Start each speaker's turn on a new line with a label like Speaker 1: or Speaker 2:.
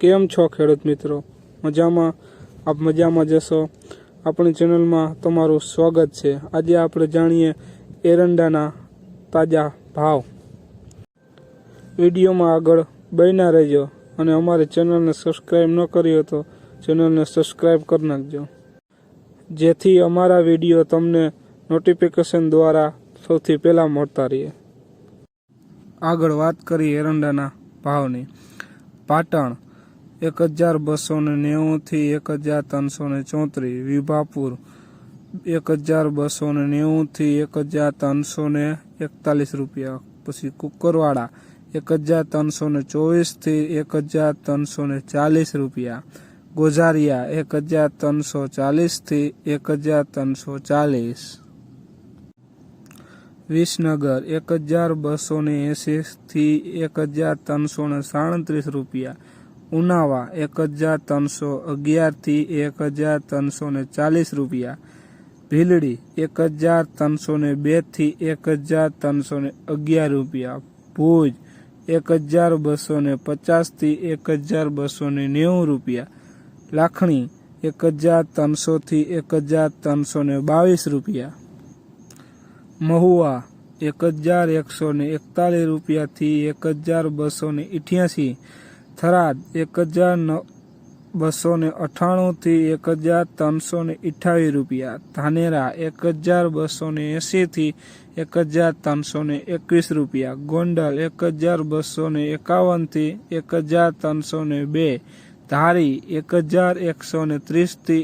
Speaker 1: કેમ છો ખેડૂત મિત્રો? મજામાં? આપ મજામાં જશો? આપણી ચેનલમાં તમારું સ્વાગત છે. આજે આપણે જાણીએ એરંડાના તાજા ભાવ. વિડીયોમાં આગળ બન્યા રહેજો અને અમારી ચેનલને સબસ્ક્રાઈબ ન કરી તો ચેનલને સબસ્ક્રાઈબ કરી નાખજો. જેથી અમારા વીડિયો તમને નોટિફિકેશન દ્વારા સૌથી પહેલાં મળતા રહે. આગળ વાત કરી એરંડાના ભાવની. પાટણ એક હજાર બસો ને નેવુંથી એક હજાર ત્રણસો ને ચોત્રીસ, વિભાપુર એક હજાર બસો ને નેવુંથી એક હજાર ત્રણસો ને એકતાલીસ રૂપિયા. પછી કુકરવાડા એક હજાર ત્રણસો ને ચોવીસથી એક હજાર ત્રણસો ને ચાલીસ રૂપિયા. ગોઝારિયા એક હજાર ત્રણસો ચાલીસથી એક હજાર ત્રણસો ચાલીસ. વિસનગર એક હજાર બસો ને એંશીથી એક હજાર ત્રણસો ને સાડત્રીસ રૂપિયા. ઉનાવા એક હજાર ત્રણસો અગિયારથી એક હજાર ત્રણસો ને ચાલીસ રૂપિયા ભીલડી એક હજાર ત્રણસો ને બેથી એક હજાર ત્રણસો ને અગિયાર રૂપિયા ભુજ એક હજાર બસો ને પચાસથી એક હજાર બસો ને નેવું રૂપિયા લાખણી એક હજાર ત્રણસોથી એક હજાર ત્રણસો ને બાવીસ રૂપિયા મહુવા એક હજાર એકસો ને એકતાલીસ રૂપિયાથી એક હજાર બસો ને અઠ્યાસી થરાદ એક હજાર બસો ને અઠ્ઠાણુંથી એક હજાર ત્રણસો ને અઠ્ઠાવીસ રૂપિયા. ધાનેરા એક હજાર બસો ને એંશીથી એક હજાર ત્રણસો ને એકવીસ રૂપિયા. ગોંડલ એક હજાર બસો ને એકાવનથી એક હજાર ત્રણસો ને બે. ધારી એક હજાર એકસો ને ત્રીસથી